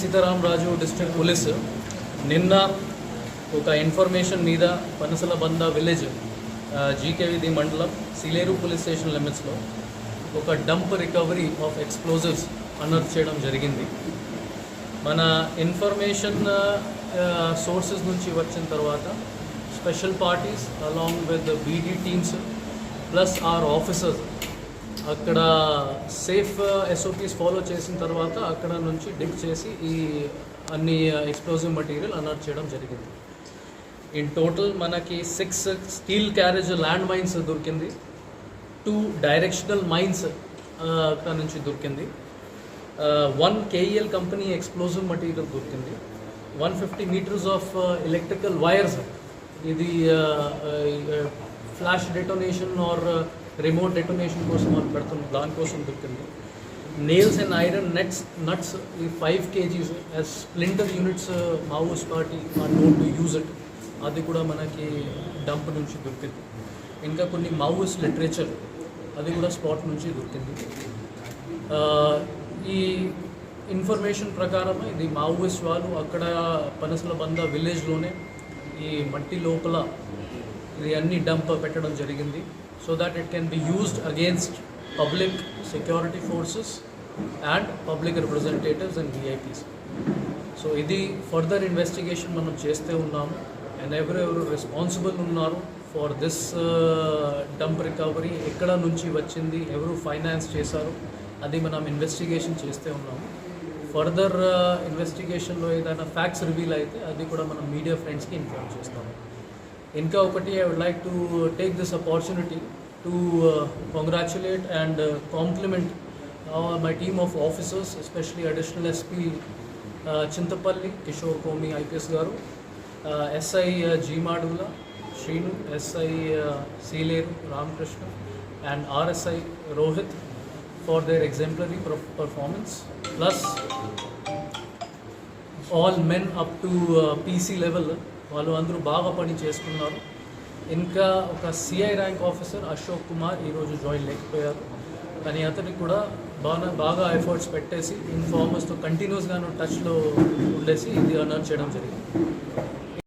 Sitaramaraju district police నిన్న ఒక information మీద పనసల బంద విలేజ్ జీకేవిధి మండలం సిలేరు పోలీస్ స్టేషన్ లిమిట్స్లో ఒక dump recovery of explosives unearth చేయడం జరిగింది. మన ఇన్ఫర్మేషన్ సోర్సెస్ నుంచి వచ్చిన తర్వాత special parties along with BD teams plus our officers అక్కడ సేఫ్ ఎస్ఓపీస్ ఫాలో చేసిన తర్వాత అక్కడ నుంచి డిగ్ చేసి ఈ అన్ని ఎక్స్ప్లోజివ్ మటీరియల్ అనర్ట్ చేయడం జరిగింది. ఇన్ టోటల్ మనకి six steel carriage land mines దొరికింది. టూ డైరెక్షనల్ మైన్స్ అక్కడ నుంచి దొరికింది. One KEL company explosive material దొరికింది. One fifty metres of electrical wires ఇది flash detonation or remote detonation కోసం మనం పెడుతున్నాం దానికోసం దొరికింది nails and iron nets nuts ఈ five kgs splinter units Maoists party are not to use it అది కూడా మనకి డంప్ నుంచి దొరికింది. ఇంకా కొన్ని మావోస్ లిటరేచర్ అది కూడా స్పాట్ నుంచి దొరికింది. ఈ ఇన్ఫర్మేషన్ ప్రకారం ఇది మావోయిస్ట్ వాళ్ళు అక్కడ పనసల బంద విలేజ్లోనే ఈ మట్టి లోపల ఇది అన్ని డంప్ పెట్టడం జరిగింది. So that it can be used against public security forces and public representatives and VIPs. So ఇది ఫర్దర్ ఇన్వెస్టిగేషన్ మనం చేస్తే ఉన్నాము. అండ్ ఎవరెవరు రెస్పాన్సిబుల్ ఉన్నారు ఫర్ దిస్ డంప్ రికవరీ ఎక్కడ నుంచి వచ్చింది? ఎవరు ఫైనాన్స్ చేశారు? అది మనం ఇన్వెస్టిగేషన్ చేస్తే ఉన్నాము. ఫర్దర్ ఇన్వెస్టిగేషన్లో uh, ఏదైనా ఫ్యాక్ట్స్ రివీల్ అయితే అది కూడా మనం మీడియా ఫ్రెండ్స్కి ఇన్ఫార్మ్ చేస్తాము. Inka Okati, I would like to take this opportunity to uh, congratulate and uh, compliment our, my team of officers, especially Additional SP Chintapalli, Kishore Komi, IPS Garu, uh, SI uh, G. Madula, Srinu, SI uh, Siler Ramakrishna, and RSI Rohit for their exemplary performance, plus all men up to PC level వాళ్ళు అందరూ బాగా పని చేసుకున్నారు. ఇంకా ఒక CI rank officer Ashok Kumar ఈరోజు join లేకపోయారు. కానీ అతనికి కూడా బాగా బాగా ఎఫర్ట్స్ పెట్టేసి ఇన్ఫార్మర్స్తో కంటిన్యూస్గాను టచ్లో ఉండేసి ఇది అనౌన్స్ చేయడం జరిగింది.